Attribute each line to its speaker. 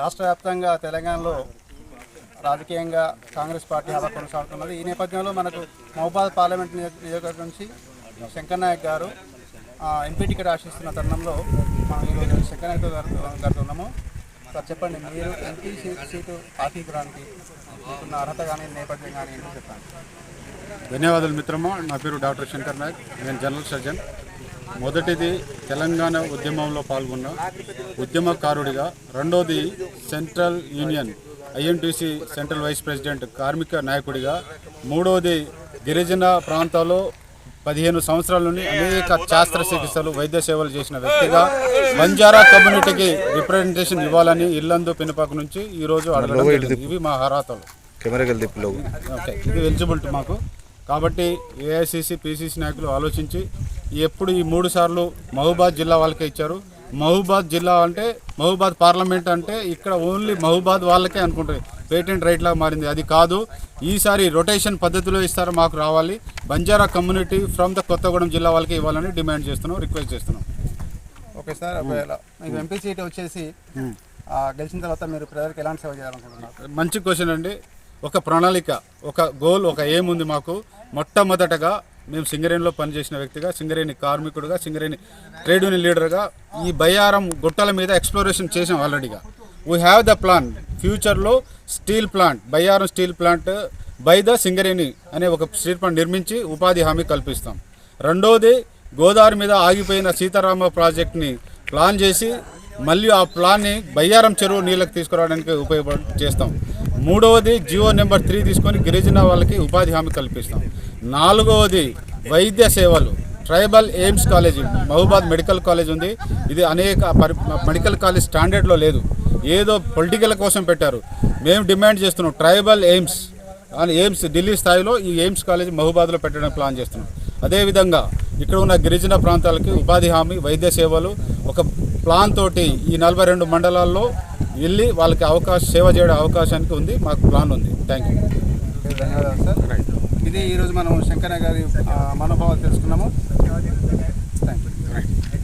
Speaker 1: రాష్ట్ర వ్యాప్తంగా తెలంగాణలో రాజకీయంగా కాంగ్రెస్ పార్టీ హవా కొనసాగుతున్నది. ఈ నేపథ్యంలో మనకు మహబాద్ పార్లమెంట్ నియోజక నియోజకవర్గం నుంచి శంకర్ నాయక్ గారు ఎంపీ టికెట్ ఆశిస్తున్న తరుణంలో మనం ఈరోజు శంకర్ నాయక్ గారితో ఉన్నాము. సార్ చెప్పండి మీరు ఎంపీ సీ- సీటు పార్టీకి రానికి మీకున్న అర్హత కానీ నేపథ్యం కానీ ఏంటో చెప్పండి.
Speaker 2: ధన్యవాదాలు మిత్రమా. నా పేరు డాక్టర్ శంకర్ నాయక్. నేను జనరల్ సర్జన్. మొదటిది తెలంగాణ ఉద్యమంలో పాల్గొన్న ఉద్యమకారుడిగా రెండోది central union INTC central vice president కార్మిక నాయకుడిగా మూడవది గిరిజన ప్రాంతాల్లో పదిహేను సంవత్సరాల నుండి అనేక శాస్త్ర చికిత్సలు వైద్య సేవలు చేసిన వ్యక్తిగా బంజారా కమ్యూనిటీకి రిప్రజెంటేషన్ ఇవ్వాలని ఇల్లందు పినపాక నుంచి ఈరోజు అడగడం. ఇవి మా అర్హతలు ఓకే ఇది ఎలిజిబిలిటీ మాకు. కాబట్టి ఏఐసిసి పిసిసి నాయకులు ఆలోచించి ఎప్పుడు ఈ మూడు సార్లు మహబూబాద్ జిల్లా వాళ్ళకే ఇచ్చారు. మహబూబాద్ జిల్లా అంటే మహబూబాద్ పార్లమెంట్ అంటే ఇక్కడ ఓన్లీ మహబూబాద్ వాళ్ళకే అనుకుంటారు. పేటెంట్ రైట్ లాగా మారింది. అది కాదు ఈసారి రొటేషన్ పద్ధతిలో ఇస్తారు మాకు రావాలి. Banjara community from the Kothagudem జిల్లా వాళ్ళకి ఇవ్వాలని డిమాండ్ చేస్తున్నాం రిక్వెస్ట్ చేస్తున్నాం.
Speaker 1: ఓకే సార్ మీకు ఎంపీ సీట్ వచ్చేసి గెలిచిన తర్వాత మీరు ప్రజలకు ఎలాంటి సేవ చేయాలనుకుంటున్నారు?
Speaker 2: మంచి క్వశ్చన్ అండి. ఒక ప్రణాళిక ఒక గోల్ ఒక ఏం ఉంది మాకు? మొట్టమొదటగా మేము సింగరేణిలో పనిచేసిన వ్యక్తిగా సింగరేణి కార్మికుడుగా సింగరేణి ట్రేడ్ యూనియన్ లీడర్గా ఈ బయ్యారం గుట్టల మీద ఎక్స్ప్లోరేషన్ చేసాం ఆల్రెడీగా. వీ హ్యావ్ ద ప్లాన్ ఫ్యూచర్లో steel plant Bayyaram steel plant by the Singareni అనే ఒక స్టీల్ ప్లాంట్ నిర్మించి ఉపాధి హామీ కల్పిస్తాం. రెండోది గోదావరి మీద ఆగిపోయిన సీతారామ ప్రాజెక్ట్ని ప్లాన్ చేసి మళ్ళీ ఆ ప్లాన్ని బయ్యారం చెరువు నీళ్ళకి తీసుకురావడానికి ఉపయోగ చేస్తాం. మూడవది జియో నెంబర్ త్రీ తీసుకొని గిరిజన వాళ్ళకి ఉపాధి హామీ కల్పిస్తాం. నాలుగవది వైద్య సేవలు. Tribal AIIMS college Mahabubabad medical college ఉంది. ఇది అనేక పరి మెడికల్ కాలేజ్ స్టాండర్డ్లో లేదు. ఏదో పొలిటికల్ కోసం పెట్టారు. మేము డిమాండ్ చేస్తున్నాం ట్రైబల్ ఎయిమ్స్ అని ఎయిమ్స్ ఢిల్లీ స్థాయిలో ఈ ఎయిమ్స్ కాలేజ్ మహూబాద్లో పెట్టడానికి ప్లాన్ చేస్తున్నాం. అదేవిధంగా ఇక్కడ ఉన్న గిరిజన ప్రాంతాలకి ఉపాధి హామీ వైద్య సేవలు ఒక ప్లాన్ తోటి ఈ నలభై రెండు మండలాల్లో వెళ్ళి వాళ్ళకి అవకాశం సేవ చేయడం అవకాశానికి ఉంది. మాకు ప్లాన్ ఉంది. థ్యాంక్ యూ
Speaker 1: ఓకే, ధన్యవాదాలు సార్. ఇది ఈరోజు మనం శంకరయ్య గారి మనోభావాలు తెలుసుకున్నాము. Thank you